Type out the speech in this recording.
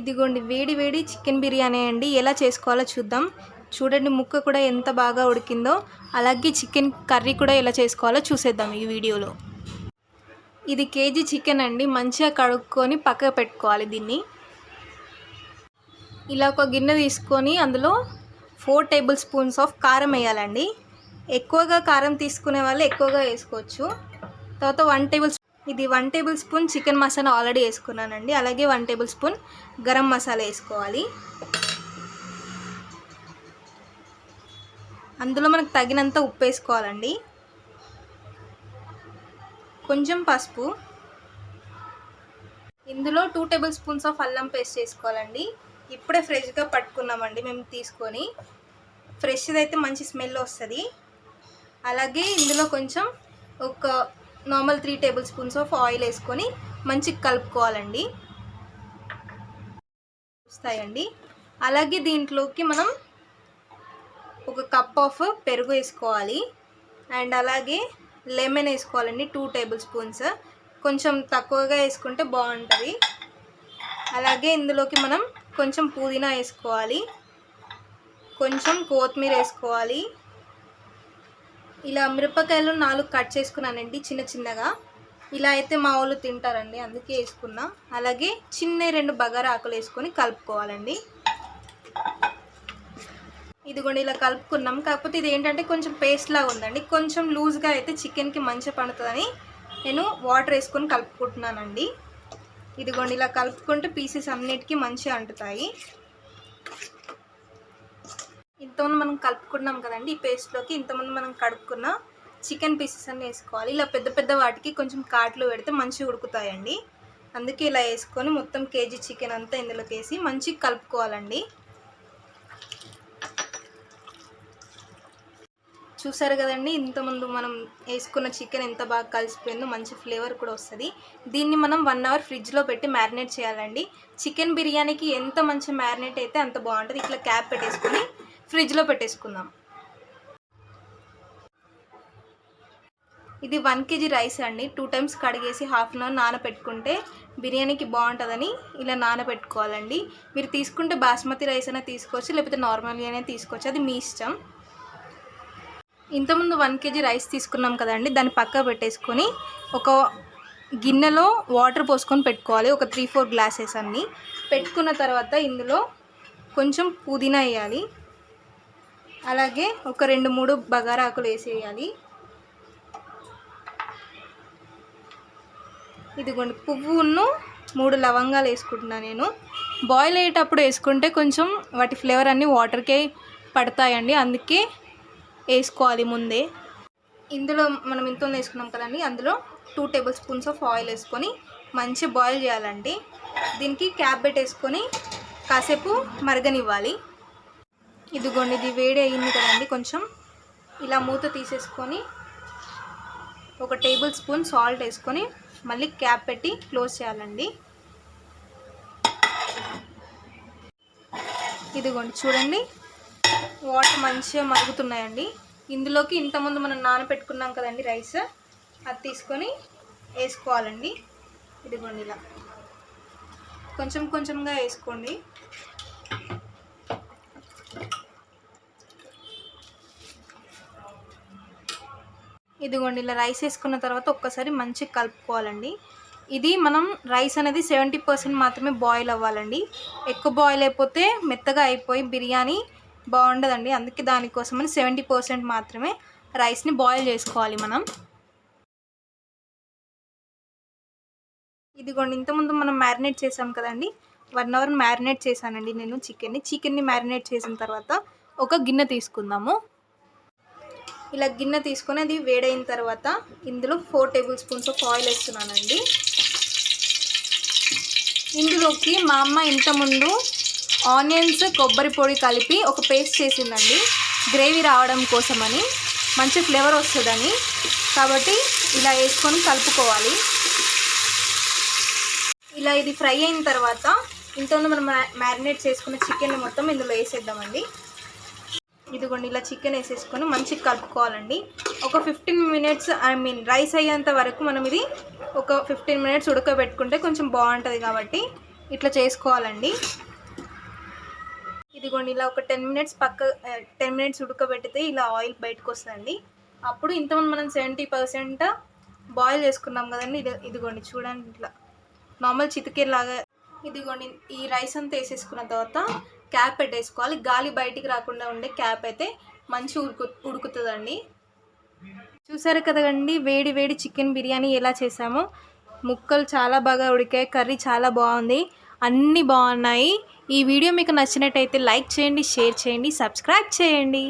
ఇదిగోండి వేడి వేడి చికెన్ బిర్యానీ అండి. ఎలా చేసుకోవాలో చూద్దాం. చూడండి ముక్క కూడా ఎంత బాగా ఉడికిందో అలాగే చికెన్ కర్రీ కూడా ఎలా చేసుకోవాలో చూసేద్దాం ఈ వీడియోలో. ఇది కేజీ చికెన్ అండి. మంచిగా కడుక్కొని పక్కకు పెట్టుకోవాలి దీన్ని. ఇలా ఒక గిన్నె తీసుకొని అందులో ఫోర్ టేబుల్ స్పూన్స్ ఆఫ్ కారం వేయాలండి. ఎక్కువగా కారం తీసుకునే వాళ్ళు ఎక్కువగా వేసుకోవచ్చు. తర్వాత వన్ టేబుల్ ఇది one tablespoon chicken masala already వేసుకున్నానండి. అలాగే one tablespoon garam masala వేసుకోవాలి. అందులో మనకు తగినంత ఉప్పు వేసుకోవాలండి. కొంచెం పసుపు. ఇందులో టూ టేబుల్ స్పూన్స్ ఆఫ్ అల్లం పేస్ట్ చేసుకోవాలండి ఇప్పుడే ఫ్రెష్గా పట్టుకున్నామండి మేము తీసుకొని. ఫ్రెష్ది అయితే మంచి స్మెల్ వస్తుంది. అలాగే ఇందులో కొంచెం ఒక normal three tablespoons of oil వేసుకొని మంచిగా కలుపుకోవాలండి. వస్తాయండి. అలాగే దీంట్లోకి మనం ఒక కప్ ఆఫ్ పెరుగు వేసుకోవాలి. అండ్ అలాగే లెమన్ వేసుకోవాలండి టూ టేబుల్ స్పూన్స్. కొంచెం తక్కువగా వేసుకుంటే బాగుంటుంది. అలాగే ఇందులోకి మనం కొంచెం పుదీనా వేసుకోవాలి. కొంచెం కొత్తిమీర వేసుకోవాలి. ఇలా మిరపకాయలు నాలుగు కట్ చేసుకున్నానండి చిన్న చిన్నగా. ఇలా అయితే మా వాళ్ళు తింటారండి అందుకే వేసుకున్నా. అలాగే చిన్న రెండు బగారా ఆకులు వేసుకొని కలుపుకోవాలండి. ఇదిగోండి ఇలా కలుపుకున్నాం. కాకపోతే ఇది ఏంటంటే కొంచెం పేస్ట్ లాగా ఉందండి. కొంచెం లూజ్గా అయితే చికెన్కి మంచిగా పండుతుందని నేను వాటర్ వేసుకొని కలుపుకుంటున్నానండి. ఇదిగోండి ఇలా కలుపుకుంటే పీసెస్ అన్నిటికీ మంచిగా అంటుతాయి. ఇంతమంది మనం కలుపుకున్నాం కదండి ఈ పేస్ట్లోకి ఇంతమంది మనం కడుక్కున్న చికెన్ పీసెస్ అన్నీ వేసుకోవాలి. ఇలా పెద్ద పెద్ద వాటికి కొంచెం కాట్లు పెడితే మంచిగా ఉడుకుతాయండి. అందుకే ఇలా వేసుకొని మొత్తం కేజీ చికెన్ అంతా ఇందులోకి వేసి మంచిగా కలుపుకోవాలండి. చూసారు కదండి ఇంతకుముందు మనం వేసుకున్న చికెన్ ఎంత బాగా కలిసిపోయిందో మంచి ఫ్లేవర్ కూడా వస్తుంది. దీన్ని మనం వన్ అవర్ ఫ్రిడ్జ్లో పెట్టి మ్యారినేట్ చేయాలండి. చికెన్ బిర్యానీకి ఎంత మంచి మ్యారినేట్ అయితే అంత బాగుంటుంది. ఇట్లా క్యాప్ పెట్టేసుకొని ఫ్రిడ్జ్లో పెట్టేసుకుందాం. ఇది వన్ కేజీ రైస్ అండి. టూ టైమ్స్ కడిగేసి హాఫ్ అన్ అవర్ నానబెట్టుకుంటే బిర్యానీకి బాగుంటుందని ఇలా నానబెట్టుకోవాలండి మీరు తీసుకుంటే బాస్మతి రైస్ అయినా తీసుకోవచ్చు లేకపోతే నార్మల్గా అయినా తీసుకోవచ్చు. అది మీ ఇష్టం. ఇంతకుముందు వన్ కేజీ రైస్ తీసుకున్నాం కదండి. దాన్ని పక్క పెట్టేసుకొని ఒక గిన్నెలో వాటర్ పోసుకొని పెట్టుకోవాలి. ఒక త్రీ ఫోర్ గ్లాసెస్ అన్నీ. పెట్టుకున్న తర్వాత ఇందులో కొంచెం పుదీనా వేయాలి. అలాగే ఒక రెండు మూడు బగారా ఆకులు వేసేయాలి. ఇదిగోండి పువ్వును మూడు లవంగాలు వేసుకుంటున్నాను నేను. బాయిల్ అయ్యేటప్పుడు వేసుకుంటే కొంచెం వాటి ఫ్లేవర్ అన్నీ వాటర్కే పడతాయండి అందుకే వేసుకోవాలి ముందే. ఇందులో మనం ఇంత వేసుకున్నాం కదండి అందులో two tablespoons of oil వేసుకొని మంచి బాయిల్ చేయాలండి. దీనికి క్యాప్ పెట్టేసుకొని కాసేపు మరగనివ్వాలి. ఇదిగోండి ఇది వేడి అయింది కదండి కొంచెం ఇలా మూత తీసేసుకొని ఒక టేబుల్ స్పూన్ సాల్ట్ వేసుకొని మళ్ళీ క్యాప్ పెట్టి క్లోజ్ చేయాలండి. ఇదిగోండి చూడండి వాటర్ మంచిగా మరుగుతున్నాయండి. ఇందులోకి ఇంతకుముందు మనం నానబెట్టుకున్నాం కదండి రైస్ అది తీసుకొని వేసుకోవాలండి. ఇదిగోండి ఇలా. కొంచెం కొంచెంగా వేసుకోండి. ఇదిగోండి ఇలా రైస్ వేసుకున్న తర్వాత ఒక్కసారి మంచిగా కలుపుకోవాలండి. ఇది మనం రైస్ అనేది సెవెంటీ పర్సెంట్ మాత్రమే బాయిల్ అవ్వాలండి. ఎక్కువ బాయిల్ అయిపోతే మెత్తగా అయిపోయి బిర్యానీ బాగుండదండి. అందుకే దానికోసమని సెవెంటీ పర్సెంట్ మాత్రమే రైస్ని బాయిల్ చేసుకోవాలి మనం. ఇదిగోండి ఇంతకుముందు మనం మ్యారినేట్ చేసాం కదండి. వన్ అవర్ మ్యారినేట్ చేశానండి నేను చికెన్ని. చికెన్ని మ్యారినేట్ చేసిన తర్వాత ఒక గిన్నె తీసుకుందాము. ఇలా గిన్నె తీసుకొని అది వేడైన తర్వాత ఇందులో four tablespoons of oil వేస్తున్నానండి. ఇందులోకి మా అమ్మ ఇంతకుముందు ఆనియన్స్ కొబ్బరి పొడి కలిపి ఒక పేస్ట్ చేసిందండి. గ్రేవీ రావడం కోసమని మంచి ఫ్లేవర్ వస్తుందని. కాబట్టి ఇలా వేసుకొని కలుపుకోవాలి. ఇలా ఇది ఫ్రై అయిన తర్వాత ఇంతకుముందు మనం మ్యారినేట్ చేసుకున్న చికెన్ మొత్తం ఇందులో వేసేద్దామండి. ఇదిగోండి ఇలా చికెన్ వేసేసుకొని మంచిగా కలుపుకోవాలండి. ఒక fifteen minutes I mean rice అయ్యేంత వరకు మనం ఇది ఒక ఫిఫ్టీన్ మినిట్స్ ఉడకబెట్టుకుంటే కొంచెం బాగుంటుంది కాబట్టి ఇట్లా చేసుకోవాలండి. ఇదిగోండి ఇలా ఒక టెన్ మినిట్స్ పక్క టెన్ మినిట్స్ ఉడకబెడితే ఇలా ఆయిల్ బయటకు వస్తుందండి. అప్పుడు ఇంతమంది మనం సెవెంటీ పర్సెంట్ బాయిల్ చేసుకున్నాం కదండి ఇది ఇదిగోండి చూడండి ఇట్లా. నార్మల్ చితికేలాగా ఇదిగోండి ఈ రైస్ అంతా వేసేసుకున్న తర్వాత క్యాప్ పెట్టేసుకోవాలి. గాలి బయటికి రాకుండా ఉండే క్యాప్ అయితే మంచి ఉడుకు ఉడుకుతుందండి. చూసారు కదండి వేడి వేడి చికెన్ బిర్యానీ ఎలా చేసామో. ముక్కలు చాలా బాగా ఉడికాయి కర్రీ చాలా బాగుంది. అన్నీ బాగున్నాయి. ఈ వీడియో మీకు నచ్చినట్టయితే లైక్ చేయండి షేర్ చేయండి సబ్స్క్రైబ్ చేయండి.